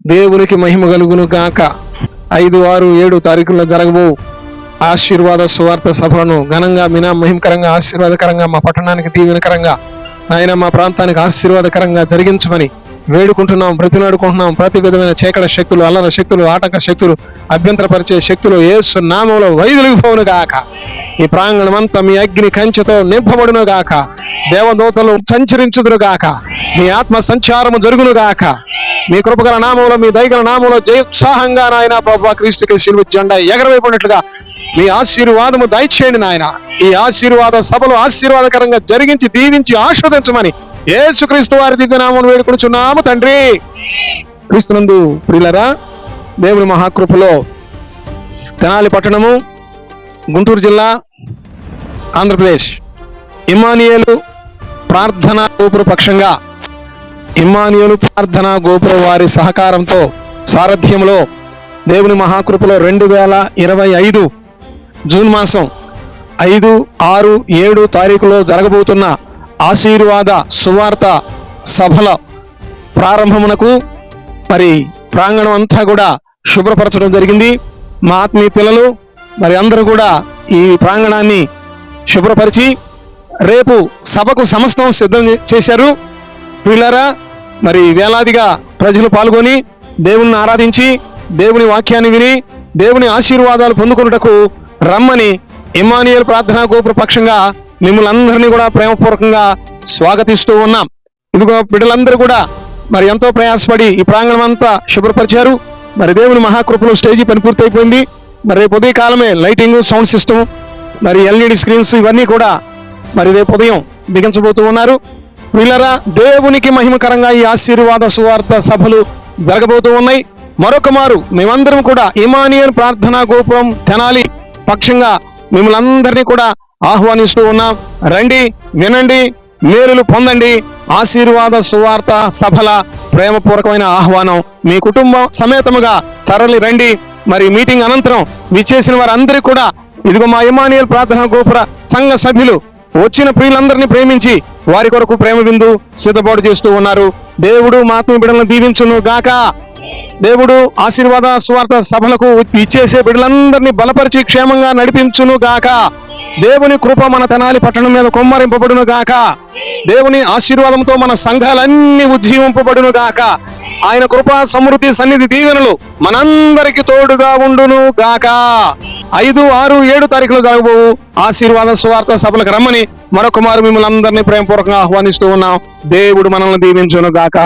దేవునికి మహిమ కలుగును గాక. ఐదు ఆరు ఏడు తారీఖుల్లో జరగబోవు ఆశీర్వాద సువార్త సభలను ఘనంగా మినా మహిమకరంగా ఆశీర్వాదకరంగా మా పట్టణానికి దీవెనకరంగా ఆయన మా ప్రాంతానికి ఆశీర్వాదకరంగా జరిగించమని వేడుకుంటున్నాం బ్రతినాడుకుంటున్నాం ప్రతి విధమైన చీకట శక్తులు అల్లర శక్తులు ఆటంక శక్తులు అభ్యంతరపరిచే శక్తులు ఏసు నామంలో వైదొలిగిపోవును గాక. ఈ ప్రాంగణం అంతా మీ అగ్ని కంచెతో నింపబడును గాక. దేవదూతలు సంచరించుదురు గాక. మీ ఆత్మ సంచారము జరుగును గాక. మీ కృపగల నామంలో మీ దయగల నామంలో జయోత్సాహంగా నాయన ప్రభా క్రీస్తుకి శిలువ జెండా ఎగరవైపోయినట్లుగా మీ ఆశీర్వాదము దయచేయండి నాయన. ఈ ఆశీర్వాద సభలు ఆశీర్వాదకరంగా జరిగించి దీవించి ఆస్వాదించమని ఏసుక్రీస్తు వారి దివ్య నామం వేడుకొనుచున్నాము తండ్రి. క్రీస్తునందు ప్రియులరా దేవుని మహాకృపలో తెనాలి పట్టణము గుంటూరు జిల్లా ఆంధ్రప్రదేశ్. ఇమానియేలు ప్రార్థనా గోపుర పక్షంగా ఇమానియేలు ప్రార్థనా గోపుర వారి సహకారంతో సారథ్యంలో దేవుని మహాకృపలో రెండు వేల ఇరవై ఐదు జూన్ మాసం ఐదు ఆరు ఏడు తారీఖులో జరగబోతున్న ఆశీర్వాద సువార్త సభల ప్రారంభమునకు మరి ప్రాంగణం అంతా కూడా శుభ్రపరచడం జరిగింది. మా ఆత్మీయ పిల్లలు మరి అందరూ కూడా ఈ ప్రాంగణాన్ని శుభ్రపరిచి రేపు సభకు సమస్తం సిద్ధం చేశారు. వీళ్ళారా మరి వేలాదిగా ప్రజలు పాల్గొని దేవుణ్ణి ఆరాధించి దేవుని వాక్యాన్ని విని దేవుని ఆశీర్వాదాలు పొందుకున్నటకు రమ్మని ఇమానియల్ ప్రార్థనా గోపుర పక్షంగా మిమ్మల్ని అందరినీ కూడా ప్రేమపూర్వకంగా స్వాగతిస్తూ ఉన్నాం. ఇదిగో బిడ్డలందరూ కూడా మరి ఎంతో ప్రయాసపడి ఈ ప్రాంగణం అంతా శుభ్రపరిచారు. మరి దేవుని మహాకృపలో స్టేజీ పని పూర్తయిపోయింది. మరి రేపు ఉదయ కాలమే లైటింగ్ సౌండ్ సిస్టమ్ మరి ఎల్ఈడి స్క్రీన్స్ ఇవన్నీ కూడా మరి రేపు ఉదయం బిగించబోతూ ఉన్నారు. వీళ్ళరా దేవునికి మహిమకరంగా ఈ ఆశీర్వాద సువార్త సభలు జరగబోతూ ఉన్నాయి. మరొక మారు మేమందరం కూడా ఇమానియన్ ప్రార్థనా గోపురం తెనాలి పక్షంగా మిమ్మల్ని అందరినీ కూడా ఆహ్వానిస్తూ ఉన్నాం. రండి వినండి మేలులు పొందండి. ఆశీర్వాద సువార్త సభల ప్రేమపూర్వకమైన ఆహ్వానం మీ కుటుంబం సమేతముగా తరలి రండి. మరి మీటింగ్ అనంతరం విచ్చేసిన వారందరికీ కూడా ఇదిగో మా ఇమానియల్ ప్రార్థన గోపుర సంఘ సభ్యులు వచ్చిన ప్రియులందరినీ ప్రేమించి వారి కొరకు ప్రేమ బిందు సిద్ధపాటు చేస్తూ ఉన్నారు. దేవుడు మాత్మ బిడలను బిడ్డలను దీవించును గాక. దేవుడు ఆశీర్వాద స్వార్థ సభలకు ఇచ్చేసే బిడ్డలందరినీ బలపరిచి క్షేమంగా నడిపించును గాక. దేవుని కృప మన తెనాలి పట్టణం మీద కొమ్మరింపబడును గాక. దేవుని ఆశీర్వాదంతో మన సంఘాలన్నీ ఉజ్జీవింపబడును గాక. ఆయన కృప సమృద్ధి సన్నిధి దీవెనలు మనందరికి తోడుగా ఉండును గాక. ఐదు ఆరు ఏడు తారీఖులు జరగబోవు ఆశీర్వాద స్వార్థ సభలకు రమ్మని మరొక మారు మిమ్మల్ని అందరినీ ప్రేమపూర్వకంగా ఆహ్వానిస్తూ ఉన్నాం. దేవుడు మనల్ని దీవించును గాక.